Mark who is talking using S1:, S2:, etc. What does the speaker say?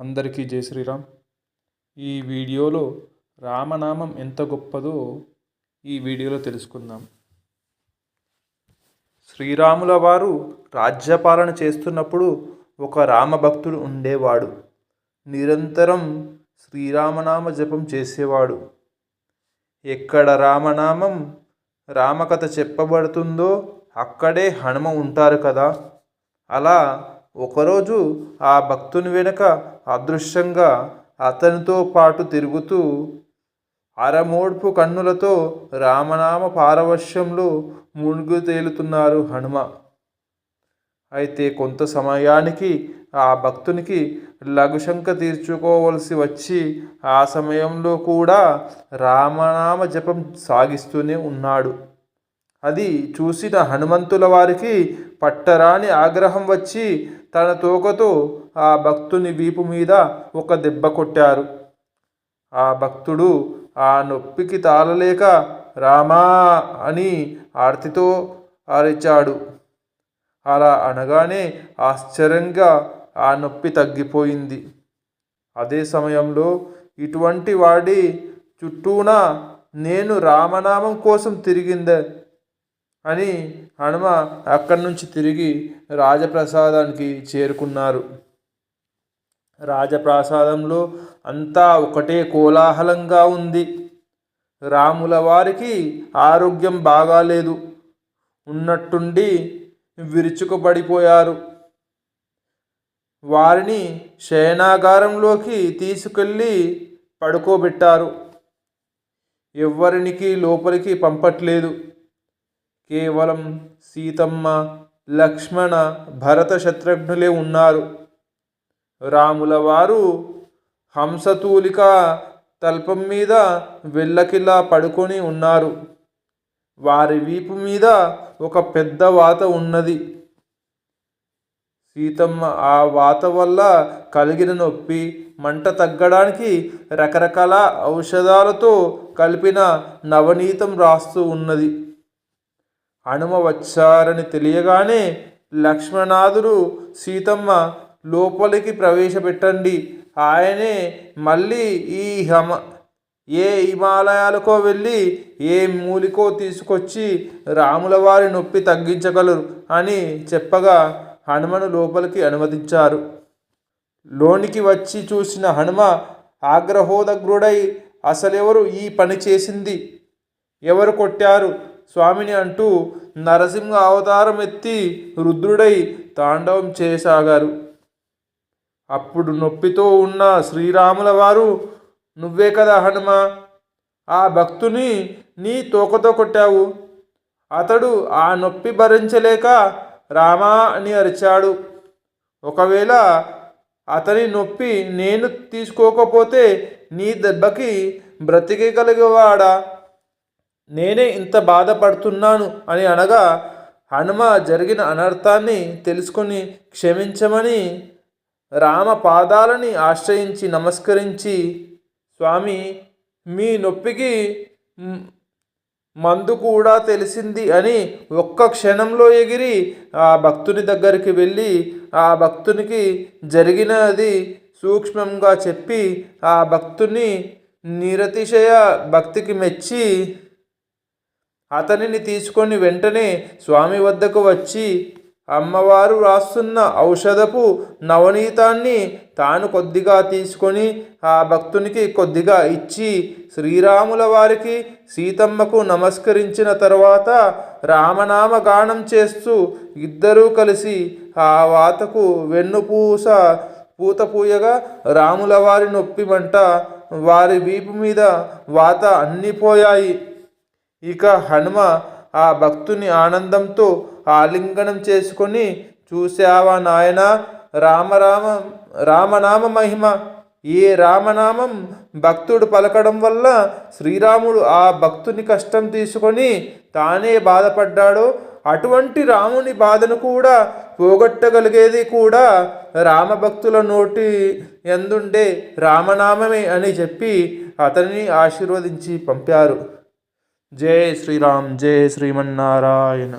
S1: అందరికీ జై శ్రీరామ్. ఈ వీడియోలో రామనామం ఎంత గొప్పదో ఈ వీడియోలో తెలుసుకుందాం. శ్రీరాముల వారు రాజ్యపాలన చేస్తున్నప్పుడు ఒక రామభక్తుడు ఉండేవాడు. నిరంతరం శ్రీరామనామ జపం చేసేవాడు. ఎక్కడ రామనామం రామకథ చెప్పబడుతుందో అక్కడే హనుమ ఉంటారు కదా. అలా ఒకరోజు ఆ భక్తుని వెనుక అదృశ్యంగా అతనితో పాటు తిరుగుతూ అరమోడ్పు కన్నులతో రామనామ పారవశ్యంలో మునుగు తేలుతున్నారు హనుమ. అయితే కొంత సమయానికి ఆ భక్తునికి లఘుశంక తీర్చుకోవలసి వచ్చి ఆ సమయంలో కూడా రామనామ జపం సాగిస్తూనే ఉన్నాడు. అది చూసిన హనుమంతుల వారికి పట్టరాని ఆగ్రహం వచ్చి తన తోకతో ఆ భక్తుని వీపు మీద ఒక దెబ్బ కొట్టారు. ఆ భక్తుడు ఆ నొప్పికి తాళలేక రామా అని ఆర్తితో అరిచాడు. అలా అనగానే ఆశ్చర్యంగా ఆ నొప్పి తగ్గిపోయింది. అదే సమయంలో ఇటువంటి వాడి చుట్టూన నేను రామనామం కోసం తిరిగిందే అని హనుమ అక్కడి నుంచి తిరిగి రాజప్రసాదానికి చేరుకున్నారు. రాజప్రాసాదంలో అంతా ఒకటే కోలాహలంగా ఉంది. రాముల వారికి ఆరోగ్యం బాగాలేదు. ఉన్నట్టుండి విరుచుకుపడిపోయారు. వారిని శయనాగారంలోకి తీసుకెళ్ళి పడుకోబెట్టారు. ఎవ్వరికి లోపలికి పంపట్లేదు. కేవలం సీతమ్మ లక్ష్మణ భరత శత్రుఘ్నులే ఉన్నారు. రాముల వారు హంసతూలిక తల్పం మీద వెళ్ళకిలా పడుకొని ఉన్నారు. వారి వీపు మీద ఒక పెద్ద వాత ఉన్నది. సీతమ్మ ఆ వాత వల్ల కలిగిన నొప్పి మంట తగ్గడానికి రకరకాల ఔషధాలతో కలిపిన నవనీతం రాస్తూ ఉన్నది. హనుమ వచ్చారని తెలియగానే లక్ష్మణాదుడు సీతమ్మ లోపలికి ప్రవేశపెట్టండి. ఆయనే మళ్ళీ ఈ హమ ఏ హిమాలయాలకో వెళ్ళి ఏ మూలికో తీసుకొచ్చి రాముల వారి నొప్పి తగ్గించగలరు అని చెప్పగా హనుమను లోపలికి అనుమతించారు. లోనికి వచ్చి చూసిన హనుమ ఆగ్రహోదగ్రుడై అసలెవరు ఈ పని చేసింది? ఎవరు కొట్టారు? స్వామిని అంటూ నరసింహ అవతారం ఎత్తి రుద్రుడై తాండవం చేయసాగారు. అప్పుడు నొప్పితో ఉన్న శ్రీరాముల వారు నువ్వే కదా హనుమ ఆ భక్తుని నీ తోకతో కొట్టావు. అతడు ఆ నొప్పి భరించలేక రామా అని అరిచాడు. ఒకవేళ అతని నొప్పి నేను తీసుకోకపోతే నీ దెబ్బకి బ్రతికగలిగేవాడా నేనే ఇంత బాధపడుతున్నాను అని అనగా హనుమ జరిగిన అనర్థాన్ని తెలుసుకొని క్షమించమని రామ పాదాలని ఆశ్రయించి నమస్కరించి స్వామి మీ నొప్పికి మందు కూడా తెలిసింది అని ఒక్క క్షణంలో ఎగిరి ఆ భక్తుని దగ్గరికి వెళ్ళి ఆ భక్తునికి జరిగినది సూక్ష్మంగా చెప్పి ఆ భక్తుని నిరతిశయ భక్తికి మెచ్చి అతనిని తీసుకొని వెంటనే స్వామి వద్దకు వచ్చి అమ్మవారు రాస్తున్న ఔషధపు నవనీతాన్ని తాను కొద్దిగా తీసుకొని ఆ భక్తునికి కొద్దిగా ఇచ్చి శ్రీరాముల వారికి సీతమ్మకు నమస్కరించిన తర్వాత రామనామ గానం చేస్తూ ఇద్దరూ కలిసి ఆ వాతకు వెన్నుపూస పూత పూయగా రాముల వారి నొప్పి మంట వారి వీపు మీద వాత అన్నిపోయాయి ఇక హనుమ ఆ భక్తుని ఆనందంతో ఆలింగనం చేసుకొని చూసావా నాయన? రామరామ రామనామ మహిమ. ఏ రామనామం భక్తుడు పలకడం వల్ల శ్రీరాముడు ఆ భక్తుని కష్టం తీసుకొని తానే బాధపడ్డాడో అటువంటి రాముని బాధను కూడా పోగొట్టగలిగేది కూడా రామభక్తుల నోటి ఎందుండే రామనామమే అని చెప్పి అతనిని ఆశీర్వదించి పంపారు. జై శ్రీరామ్ జై శ్రీమన్నారాయణ